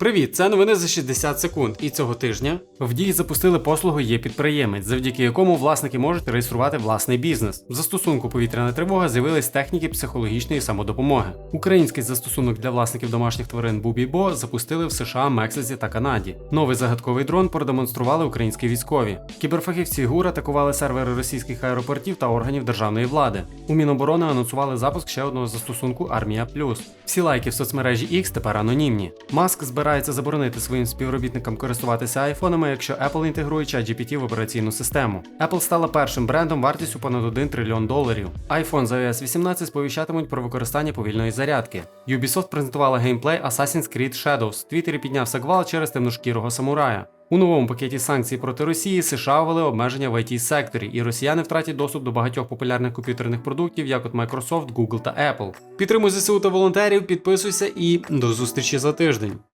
Привіт, це новини за 60 секунд. І цього тижня в дії запустили послугу є підприємець, завдяки якому власники можуть реєструвати власний бізнес. В застосунку повітряна тривога з'явились техніки психологічної самодопомоги. Український застосунок для власників домашніх тварин Бубібо запустили в США, Мексиці та Канаді. Новий загадковий дрон продемонстрували українські військові. Кіберфахівці ГУР атакували сервери російських аеропортів та органів державної влади. У Міноборони анонсували запуск ще одного застосунку Армія Плюс. Всі лайки в соцмережі X тепер анонімні. Маск збирається заборонити своїм співробітникам користуватися айфонами, якщо Apple інтегрує ChatGPT в операційну систему. Apple стала першим брендом вартістю понад 1 трильйон доларів. iPhone з iOS 18 сповіщатимуть про використання повільної зарядки. Ubisoft презентувала геймплей Assassin's Creed Shadows. Твіттері піднявся гвал через темношкірого самурая. У новому пакеті санкцій проти Росії США ввели обмеження в it секторі, і росіяни втратять доступ до багатьох популярних комп'ютерних продуктів, як от Microsoft, Google та Apple. Підтримуй ЗСУ та волонтерів, підписуйся і до зустрічі за тиждень.